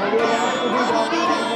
video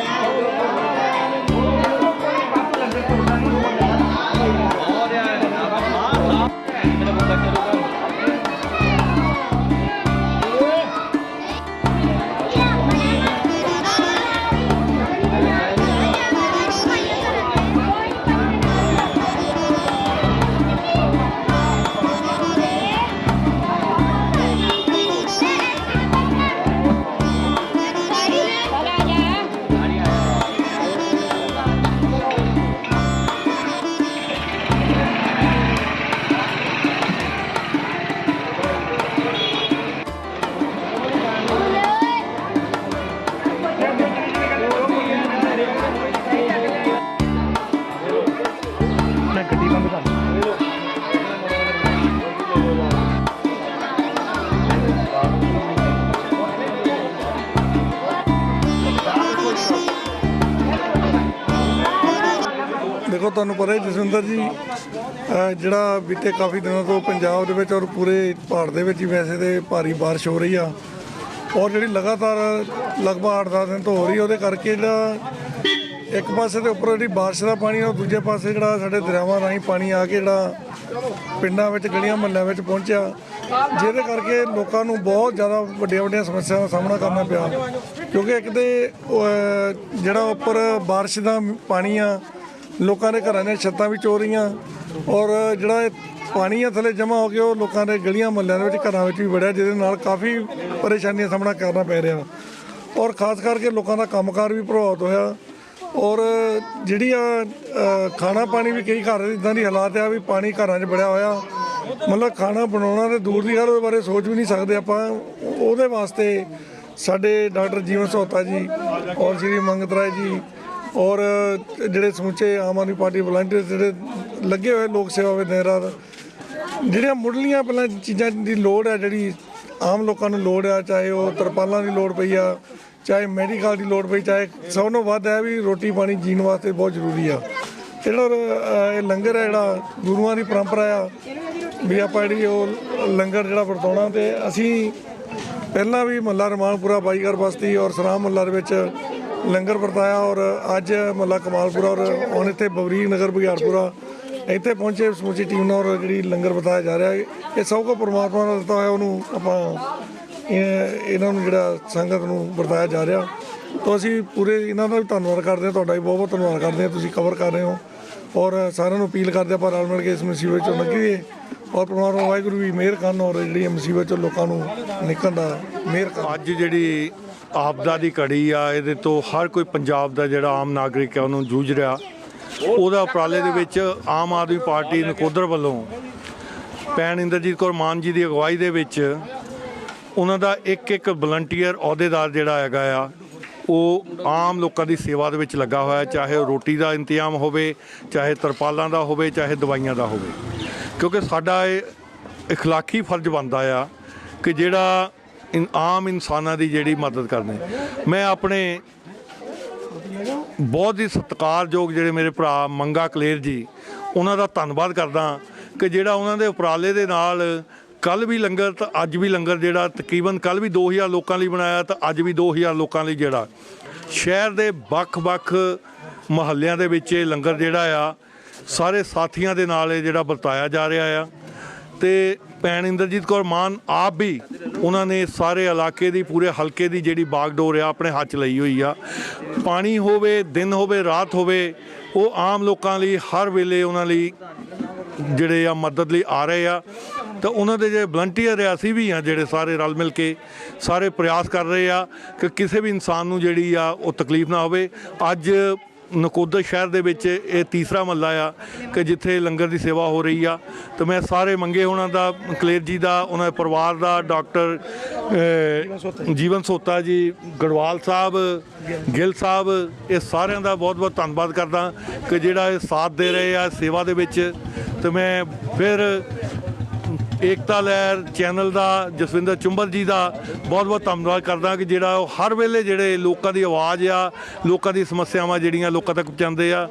ਦੇਖੋ, ਤੁਹਾਨੂੰ ਪਤਾ ਹੀ ਜਸਵਿੰਦਰ ਜੀ ਜਿਹੜਾ ਬੀਤੇ ਕਾਫੀ ਦਿਨਾਂ ਤੋਂ ਪੰਜਾਬ ਦੇ ਵਿੱਚ ਔਰ ਪੂਰੇ ਭਾਰਤ ਦੇ ਵਿੱਚ ਹੀ ਵੈਸੇ ਤੇ ਭਾਰੀ ਬਾਰਿਸ਼ ਹੋ ਰਹੀ ਆ। ਔਰ ਜਿਹੜੀ ਲਗਾਤਾਰ ਲਗਭਗ 8-10 ਦਿਨ ਤੋਂ ਹੋ ਰਹੀ ਉਹਦੇ ਕਰਕੇ ਜਿਹੜਾ ਇੱਕ ਪਾਸੇ ਦੇ ਉੱਪਰ ਜਿਹੜੀ ਬਾਰਿਸ਼ ਦਾ ਪਾਣੀ ਔਰ ਦੂਜੇ ਪਾਸੇ ਜਿਹੜਾ ਸਾਡੇ ਦਰਿਆਵਾਂ ਰਾਹੀਂ ਪਾਣੀ ਆ ਕੇ ਜਿਹੜਾ ਪਿੰਡਾਂ ਵਿੱਚ, ਗਲੀਆਂ ਮਹੱਲਿਆਂ ਵਿੱਚ ਪਹੁੰਚਿਆ, ਜਿਹਦੇ ਕਰਕੇ ਲੋਕਾਂ ਨੂੰ ਬਹੁਤ ਜ਼ਿਆਦਾ ਵੱਡੀਆਂ ਵੱਡੀਆਂ ਸਮੱਸਿਆਵਾਂ ਦਾ ਸਾਹਮਣਾ ਕਰਨਾ ਪਿਆ। ਕਿਉਂਕਿ ਇੱਕ ਤੇ ਜਿਹੜਾ ਉੱਪਰ ਬਾਰਿਸ਼ ਦਾ ਪਾਣੀ ਆ ਲੋਕਾਂ ਦੇ ਘਰਾਂ ਦੀਆਂ ਛੱਤਾਂ ਵੀ ਚੋ ਰਹੀਆਂ। ਔਰ ਜਿਹੜਾ ਇਹ ਪਾਣੀ ਆ ਥੱਲੇ ਜਮ੍ਹਾਂ ਹੋ ਗਿਆ, ਉਹ ਲੋਕਾਂ ਦੇ ਗਲੀਆਂ ਮਹੱਲਿਆਂ ਦੇ ਵਿੱਚ, ਘਰਾਂ ਵਿੱਚ ਵੀ ਵੜਿਆ, ਜਿਹਦੇ ਨਾਲ ਕਾਫੀ ਪਰੇਸ਼ਾਨੀਆਂ ਦਾ ਸਾਹਮਣਾ ਕਰਨਾ ਪੈ ਰਿਹਾ। ਔਰ ਖਾਸ ਕਰਕੇ ਲੋਕਾਂ ਦਾ ਕੰਮਕਾਰ ਵੀ ਪ੍ਰਭਾਵਿਤ ਹੋਇਆ। ਔਰ ਜਿਹੜੀ ਆ ਖਾਣਾ ਪਾਣੀ ਵੀ ਕਈ ਘਰ ਇਦਾਂ ਦੀ ਹਾਲਾਤ ਆ ਵੀ ਪਾਣੀ ਘਰਾਂ 'ਚ ਬੜਿਆ ਹੋਇਆ। ਮਤਲਬ ਖਾਣਾ ਬਣਾਉਣਾ ਤੇ ਦੂਰ ਦੀ ਗੱਲ ਉਹਦੇ ਬਾਰੇ ਸੋਚ ਵੀ ਨਹੀਂ ਸਕਦੇ ਆਪਾਂ। ਉਹਦੇ ਵਾਸਤੇ ਸਾਡੇ ਡਾਕਟਰ ਜੀਵਨ ਸੋਤਾ ਜੀ ਔਰ ਸ਼੍ਰੀ ਮੰਗਤ ਰਾਏ ਜੀ ਔਰ ਜਿਹੜੇ ਸਮੁੱਚੇ ਆਮ ਆਦਮੀ ਪਾਰਟੀ ਵਲੰਟੀਅਰ ਜਿਹੜੇ ਲੱਗੇ ਹੋਏ ਲੋਕ ਸੇਵਾ ਵਿੱਚ ਦਿਨ ਰਾਤ ਜਿਹੜੀਆਂ ਮੁੱਢਲੀਆਂ ਪਹਿਲਾਂ ਚੀਜ਼ਾਂ ਦੀ ਲੋੜ ਹੈ ਜਿਹੜੀ ਆਮ ਲੋਕਾਂ ਨੂੰ ਲੋੜ ਆ ਚਾਹੇ ਉਹ ਤਰਪਾਲਾਂ ਦੀ ਲੋੜ ਪਈ ਆ ਚਾਹੇ ਮੈਡੀਕਲ ਦੀ ਲੋੜ ਪਈ ਚਾਹੇ ਸਭ ਨੂੰ ਵੱਧ ਹੈ ਵੀ ਰੋਟੀ ਪਾਣੀ ਜੀਣ ਵਾਸਤੇ ਬਹੁਤ ਜ਼ਰੂਰੀ ਆ। ਜਿਹੜਾ ਅਹ, ਇਹ ਲੰਗਰ ਹੈ ਜਿਹੜਾ ਗੁਰੂਆਂ ਦੀ ਪਰੰਪਰਾ ਆ ਵੀ ਆਪਾਂ ਜਿਹੜੀ ਉਹ ਲੰਗਰ ਜਿਹੜਾ ਵਰਤਾਉਣਾ ਤੇ ਅਸੀਂ ਪਹਿਲਾਂ ਵੀ ਮੱਲਾ ਰਮਾਨਪੁਰਾ ਬਾਈਗਰ ਬਸਤੀ ਔਰ ਸਰਾਮ ਮੱਲਾ ਦੇ ਵਿੱਚ ਲੰਗਰ ਵਰਤਾਇਆ ਔਰ ਅੱਜ ਮੱਲਾ ਕਮਾਲਪੁਰਾ ਔਰ ਹੁਣ ਇੱਥੇ ਬਵਰੀਕ ਨਗਰ ਬੁਝਾਰਪੁਰਾ ਇੱਥੇ ਪਹੁੰਚੇ ਸਮੁੱਚੀ ਟੀਮ ਨਾਲ ਔਰ ਜਿਹੜੀ ਲੰਗਰ ਵਰਤਾਇਆ ਜਾ ਰਿਹਾ ਇਹ ਸਭ ਕੋ ਪਰਮਾਤਮਾ ਨਾਲ ਦਿੱਤਾ ਹੋਇਆ ਉਹਨੂੰ ਆਪਾਂ, ਇਹ- ਇਹਨਾਂ ਨੂੰ ਜਿਹੜਾ ਸੰਗਤ ਨੂੰ ਵਰਤਾਇਆ ਜਾ ਰਿਹਾ। ਤਾਂ ਅਸੀਂ ਪੂਰੇ ਇਹਨਾਂ ਦਾ ਵੀ ਧੰਨਵਾਦ ਕਰਦੇ ਹਾਂ, ਤੁਹਾਡਾ ਵੀ ਬਹੁਤ ਬਹੁਤ ਧੰਨਵਾਦ ਕਰਦੇ ਹਾਂ। ਤੁਸੀਂ ਕਵਰ ਕਰ ਰਹੇ ਹੋ ਔਰ ਸਾਰਿਆਂ ਨੂੰ ਅਪੀਲ ਕਰਦੇ ਆਪਾਂ ਰਲ ਮਿਲ ਕੇ ਇਸ ਮੁਸੀਬਤ ਚੋਂ ਨਿਕਲੀਏ। ਔਰ ਪਰਮਾਤਮਾ ਵਾਹਿਗੁਰੂ ਵੀ ਮਿਹਰ ਕਰਨ ਔਰ ਜਿਹੜੀ ਇਹ ਮੁਸੀਬਤ ਚੋਂ ਲੋਕਾਂ ਨੂੰ ਨਿਕਲਣ ਦਾ ਮਿਹਰ ਕਰਨ। ਅੱਜ ਜਿਹੜੀ ਆਪਦਾ ਦੀ ਘੜੀ ਆ ਇਹਦੇ ਤੋਂ ਹਰ ਕੋਈ ਪੰਜਾਬ ਦਾ ਜਿਹੜਾ ਆਮ ਨਾਗਰਿਕ ਹੈ ਉਹਨੂੰ ਜੂਝ ਰਿਹਾ ਉਹਦਾ ਉਪਰਾਲੇ ਦੇ ਵਿੱਚ ਆਮ ਆਦਮੀ ਪਾਰਟੀ ਨਕੋਦਰ ਵੱਲੋਂ ਭੈਣ ਇੰਦਰਜੀਤ ਕੌਰ ਮਾਨ ਜੀ ਦੀ ਅਗਵਾਈ ਦੇ ਵਿੱਚ ਉਹਨਾਂ ਦਾ ਇੱਕ ਇੱਕ ਵਲੰਟੀਅਰ ਅਹੁਦੇਦਾਰ ਜਿਹੜਾ ਹੈਗਾ ਆ ਉਹ ਆਮ ਲੋਕਾਂ ਦੀ ਸੇਵਾ ਦੇ ਵਿੱਚ ਲੱਗਾ ਹੋਇਆ ਹੈ, ਚਾਹੇ ਉਹ ਰੋਟੀ ਦਾ ਇੰਤਜ਼ਾਮ ਹੋਵੇ ਚਾਹੇ ਤਰਪਾਲਾਂ ਦਾ ਹੋਵੇ ਚਾਹੇ ਦਵਾਈਆਂ ਦਾ ਹੋਵੇ ਕਿਉਂਕਿ ਸਾਡਾ ਇਹ اخلاقی ਫਰਜ਼ ਬਣਦਾ ਆ ਕਿ ਜਿਹੜਾ ਇਨ- ਆਮ ਇਨਸਾਨਾਂ ਦੀ ਜਿਹੜੀ ਮਦਦ ਕਰਨੀ। ਮੈਂ ਆਪਣੇ ਬਹੁਤ ਹੀ ਸਤਿਕਾਰਯੋਗ ਜਿਹੜੇ ਮੇਰੇ ਭਰਾ ਮੰਗਾ ਕਲੇਰ ਜੀ, ਉਹਨਾਂ ਦਾ ਧੰਨਵਾਦ ਕਰਦਾ ਕਿ ਜਿਹੜਾ ਉਹਨਾਂ ਦੇ ਉਪਰਾਲੇ ਦੇ ਨਾਲ ਕੱਲ ਵੀ ਲੰਗਰ ਤਾਂ ਅੱਜ ਵੀ ਲੰਗਰ ਜਿਹੜਾ ਤਕਰੀਬਨ ਕੱਲ ਵੀ 2000 ਲੋਕਾਂ ਲਈ ਬਣਾਇਆ ਤਾਂ ਅੱਜ ਵੀ 2000 ਲੋਕਾਂ ਲਈ ਜਿਹੜਾ। ਸ਼ਹਿਰ ਦੇ ਵੱਖ-ਵੱਖ ਮਹੱਲਿਆਂ ਦੇ ਵਿੱਚ ਇਹ ਲੰਗਰ ਜਿਹੜਾ ਆ, ਸਾਰੇ ਸਾਥੀਆਂ ਦੇ ਨਾਲ ਇਹ ਜਿਹੜਾ ਵਰਤਾਇਆ ਜਾ ਰਿਹਾ ਆ। ਤੇ ਭੈਣ ਇੰਦਰਜੀਤ ਕੌਰ ਮਾਨ ਆਪ ਵੀ ਉਹਨਾਂ ਨੇ ਸਾਰੇ ਇਲਾਕੇ ਦੀ, ਪੂਰੇ ਹਲਕੇ ਦੀ ਜਿਹੜੀ ਬਾਗਡੋਰ ਆ, ਆਪਣੇ ਹੱਥ 'ਚ ਲਈ ਹੋਈ ਆ। ਪਾਣੀ ਹੋਵੇ, ਦਿਨ ਹੋਵੇ, ਰਾਤ ਹੋਵੇ, ਉਹ ਆਮ ਲੋਕਾਂ ਲਈ ਹਰ ਵੇਲੇ ਉਹਨਾਂ ਲਈ ਜਿਹੜੇ ਆ ਮਦਦ ਲਈ ਆ ਰਹੇ ਆ। ਤਾਂ ਉਹਨਾਂ ਦੇ ਜਿਹੜੇ ਵਲੰਟੀਅਰ ਆ, ਅਸੀਂ ਵੀ ਆ ਜਿਹੜੇ ਸਾਰੇ ਰਲ ਮਿਲ ਕੇ ਸਾਰੇ ਪ੍ਰਯਾਸ ਕਰ ਰਹੇ ਆ ਕਿ ਕਿਸੇ ਵੀ ਇਨਸਾਨ ਨੂੰ ਜਿਹੜੀ ਆ ਉਹ ਤਕਲੀਫ ਨਾ ਹੋਵੇ। ਅੱਜ ਨਕੋਦਰ ਸ਼ਹਿਰ ਦੇ ਵਿੱਚ ਇਹ ਤੀਸਰਾ ਮਹੱਲਾ ਆ ਕਿ ਜਿੱਥੇ ਲੰਗਰ ਦੀ ਸੇਵਾ ਹੋ ਰਹੀ ਆ। ਤੇ ਮੈਂ ਸਾਰੇ ਮੰਗੇ ਉਹਨਾਂ ਦਾ, ਕਲੇਰ ਜੀ ਦਾ, ਉਹਨਾਂ ਦੇ ਪਰਿਵਾਰ ਦਾ, ਡਾਕਟਰ ਜੀਵਨ ਸੋਤਾ ਜੀ, ਗੜਵਾਲ ਸਾਹਿਬ, ਗਿੱਲ ਸਾਹਿਬ, ਇਹ ਸਾਰਿਆਂ ਦਾ ਬਹੁਤ ਬਹੁਤ ਧੰਨਵਾਦ ਕਰਦਾ ਕਿ ਜਿਹੜਾ ਇਹ ਸਾਥ ਦੇ ਰਹੇ ਆ ਸੇਵਾ ਦੇ ਵਿੱਚ। ਤੇ ਮੈਂ ਫਿਰ ਏਕਤਾ ਲਹਿਰ, ਚੈਨਲ ਦਾ, ਜਸਵਿੰਦਰ ਚੁੰਬਲ ਜੀ ਦਾ ਬਹੁਤ ਬਹੁਤ ਧੰਨਵਾਦ ਕਰਦਾ ਕਿ ਜਿਹੜਾ ਉਹ ਹਰ ਵੇਲੇ ਜਿਹੜੇ ਲੋਕਾਂ ਦੀ ਆਵਾਜ਼ ਆ, ਲੋਕਾਂ ਦੀ ਸਮੱਸਿਆਵਾਂ ਜਿਹੜੀਆਂ ਲੋਕਾਂ ਤੱਕ ਪਹੁੰਚਾਉਂਦੇ ਆ,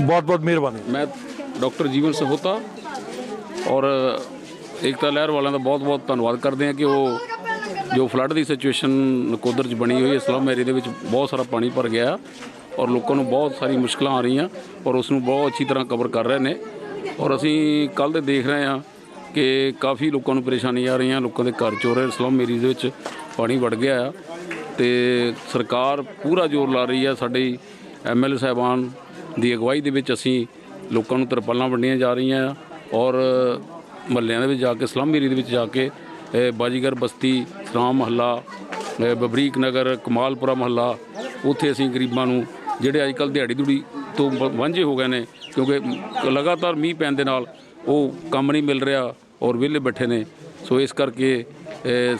ਬਹੁਤ ਬਹੁਤ ਮਿਹਰਬਾਨੀ। ਮੈਂ ਡਾਕਟਰ ਜੀਵਨ ਸਹੋਤਾ ਔਰ ਏਕਤਾ ਲਹਿਰ ਵਾਲਿਆਂ ਦਾ ਬਹੁਤ ਬਹੁਤ ਧੰਨਵਾਦ ਕਰਦੇ ਹਾਂ ਕਿ ਉਹ ਜੋ ਫਲੱਡ ਦੀ ਸਿਚੁਏਸ਼ਨ ਨਕੋਦਰ 'ਚ ਬਣੀ ਹੋਈ ਹੈ, ਸਲਮ ਏਰੀਆ ਦੇ ਵਿੱਚ ਬਹੁਤ ਸਾਰਾ ਪਾਣੀ ਭਰ ਗਿਆ ਔਰ ਲੋਕਾਂ ਨੂੰ ਬਹੁਤ ਸਾਰੀ ਮੁਸ਼ਕਲਾਂ ਆ ਰਹੀਆਂ ਔਰ ਉਸ ਨੂੰ ਬਹੁਤ ਅੱਛੀ ਤਰ੍ਹਾਂ ਕਵਰ ਕਰ ਰਹੇ ਨੇ ਔਰ ਅਸੀਂ ਕੱਲ ਦੇ ਦੇਖ ਰਹੇ ਹਾਂ ਕਿ ਕਾਫੀ ਲੋਕਾਂ ਨੂੰ ਪਰੇਸ਼ਾਨੀ ਆ ਰਹੀਆਂ, ਲੋਕਾਂ ਦੇ ਘਰ ਚੋਂ ਰਹੇ ਸਲਮ ਏਰੀਆ ਦੇ ਵਿੱਚ ਪਾਣੀ ਵੜ ਗਿਆ ਆ। ਤੇ ਸਰਕਾਰ ਪੂਰਾ ਜ਼ੋਰ ਲਾ ਰਹੀ ਹੈ ਸਾਡੇ ਐਮਐਲਏ ਸਾਹਿਬਾਨ ਦੀ ਅਗਵਾਈ ਦੇ ਵਿੱਚ ਅਸੀਂ ਲੋਕਾਂ ਨੂੰ ਤਰਪਾਲਾਂ ਵੰਡੀਆਂ ਜਾ ਰਹੀਆਂ ਆ ਔਰ ਮਹੱਲਿਆਂ ਦੇ ਵਿੱਚ ਜਾ ਕੇ, ਸਲਮ ਏਰੀਆ ਦੇ ਵਿੱਚ ਜਾ ਕੇ ਬਾਜੀਗਰ ਬਸਤੀ ਸਰਾਮ ਮਹੱਲਾ ਬਬਰੀਕ ਨਗਰ, ਕਮਾਲਪੁਰਾ ਮਹੱਲਾ, ਉੱਥੇ ਅਸੀਂ ਗਰੀਬਾਂ ਨੂੰ, ਜਿਹੜੇ ਅੱਜ ਕੱਲ ਦਿਹਾੜੀ ਦੁੜੀ ਤੋਂ ਵ- ਵਾਂਝੇ ਹੋ ਗਏ ਨੇ, ਕਿਉਂਕਿ ਲਗਾਤਾਰ ਮੀਂਹ ਪੈਣ ਦੇ ਨਾਲ ਉਹ ਕੰਮ ਨਹੀਂ ਮਿਲ ਰਿਹਾ ਔਰ ਵਿਹਲੇ ਬੈਠੇ ਨੇ। ਸੋ ਇਸ ਕਰਕੇ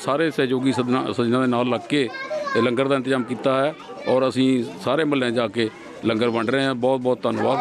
ਸਾਰੇ ਸਹਿਯੋਗੀ ਸੱਜਣਾ ਸੱਜਣਾ ਦੇ ਨਾਲ ਲੱਗ ਕੇ ਇਹ ਲੰਗਰ ਦਾ ਇੰਤਜ਼ਾਮ ਕੀਤਾ ਹੈ ਔਰ ਅਸੀਂ ਸਾਰੇ ਮਹੱਲਿਆਂ ਜਾ ਕੇ ਲੰਗਰ ਵੰਡ ਰਹੇ ਹਾਂ। ਬਹੁਤ ਬਹੁਤ ਧੰਨਵਾਦ।